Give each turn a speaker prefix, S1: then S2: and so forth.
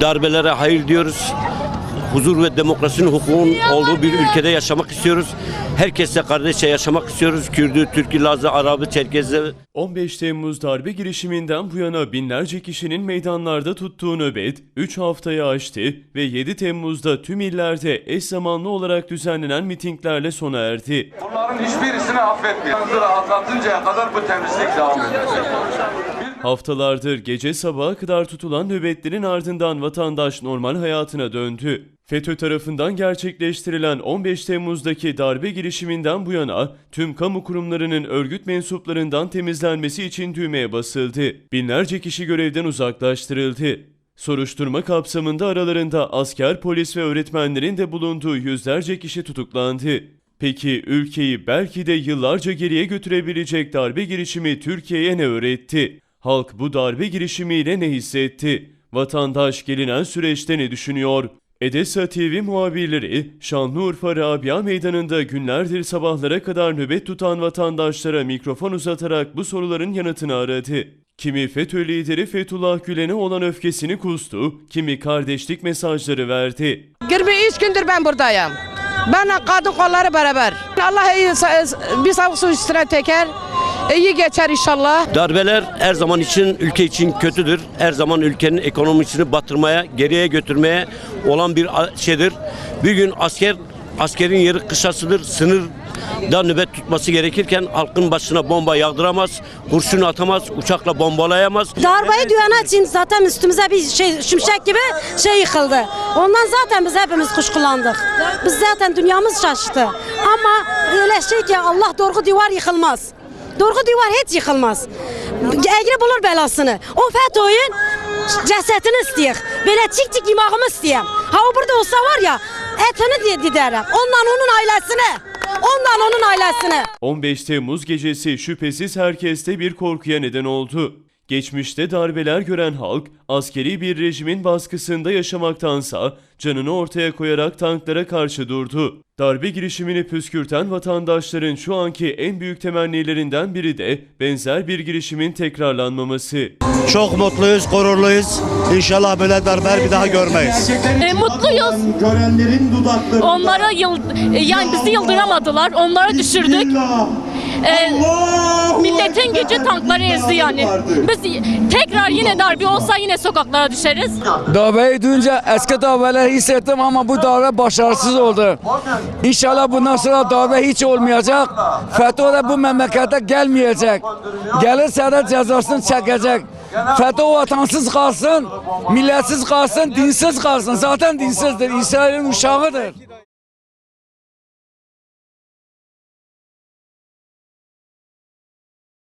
S1: Darbelere hayır diyoruz. Huzur ve demokrasinin hukukun olduğu bir ülkede yaşamak istiyoruz. Herkesle kardeşçe yaşamak istiyoruz. Kürdü, Türk'ü, Lazı, Arabı, Çerkez'i
S2: 15 Temmuz darbe girişiminden bu yana binlerce kişinin meydanlarda tuttuğu nöbet 3 haftayı aştı ve 7 Temmuz'da tüm illerde eş zamanlı olarak düzenlenen mitinglerle sona erdi.
S3: Bunların hiçbirisini affetmiyor. Hızırı atlatıncaya kadar bu temizlik devam edecek.
S2: Haftalardır gece sabaha kadar tutulan nöbetlerin ardından vatandaş normal hayatına döndü. FETÖ tarafından gerçekleştirilen 15 Temmuz'daki darbe girişiminden bu yana tüm kamu kurumlarının örgüt mensuplarından temizlenmesi için düğmeye basıldı. Binlerce kişi görevden uzaklaştırıldı. Soruşturma kapsamında aralarında asker, polis ve öğretmenlerin de bulunduğu yüzlerce kişi tutuklandı. Peki ülkeyi belki de yıllarca geriye götürebilecek darbe girişimi Türkiye'ye ne öğretti? Halk bu darbe girişimiyle ne hissetti? Vatandaş gelinen süreçte ne düşünüyor? Edessa TV muhabirleri Şanlıurfa Rabia Meydanı'nda günlerdir sabahlara kadar nöbet tutan vatandaşlara mikrofon uzatarak bu soruların yanıtını aradı. Kimi FETÖ lideri Fethullah Gülen'e olan öfkesini kustu, kimi kardeşlik mesajları verdi.
S4: 23 gündür ben buradayım. Ben kadın kolları beraber. Allah iyi bir savuk su üstüne teker. İyi geçer inşallah.
S1: Darbeler her zaman için ülke için kötüdür. Her zaman ülkenin ekonomisini batırmaya, geriye götürmeye olan bir şeydir. Bir gün asker askerin yeri kışasıdır. Sınırda nöbet tutması gerekirken halkın başına bomba yağdıramaz, kurşun atamaz, uçakla bombalayamaz.
S5: Darbeyi duyana için zaten üstümüze bir şey şimşek gibi şey yıkıldı. Ondan zaten biz hepimiz kuşkulandık. Biz zaten dünyamız şaştı. Ama öyle şey ki Allah doğru divar yıkılmaz. Doğru divar hiç yıkılmaz. Egri bulur belasını. O FETÖ'nün cesetini isteyek. Böyle çik çik yemağımı isteyem. Ha o burada olsa var ya etini diye diderim. Ondan onun ailesine. Ondan onun ailesine.
S2: 15 Temmuz gecesi şüphesiz herkeste bir korkuya neden oldu. Geçmişte darbeler gören halk askeri bir rejimin baskısında yaşamaktansa canını ortaya koyarak tanklara karşı durdu. Darbe girişimini püskürten vatandaşların şu anki en büyük temennilerinden biri de benzer bir girişimin tekrarlanmaması.
S6: Çok mutluyuz, gururluyuz. İnşallah böyle darbeler bir daha görmeyiz.
S7: E, mutluyuz.
S8: Görenlerin dudakları.
S7: Onlara yıl, e, yani bizi yıldıramadılar. Onlara düşürdük. E, milletin gücü tankları ezdi yani. Biz tekrar yine darbe olsa yine sokaklara düşeriz.
S9: Darbeyi duyunca eski darbeleri hissettim ama bu darbe başarısız oldu. İnşallah bundan sonra darbe hiç olmayacak. FETÖ de bu memlekete gelmeyecek. Gelirse de cezasını çekecek. FETÖ vatansız kalsın, milletsiz kalsın, dinsiz kalsın. Zaten dinsizdir, İsrail'in uşağıdır.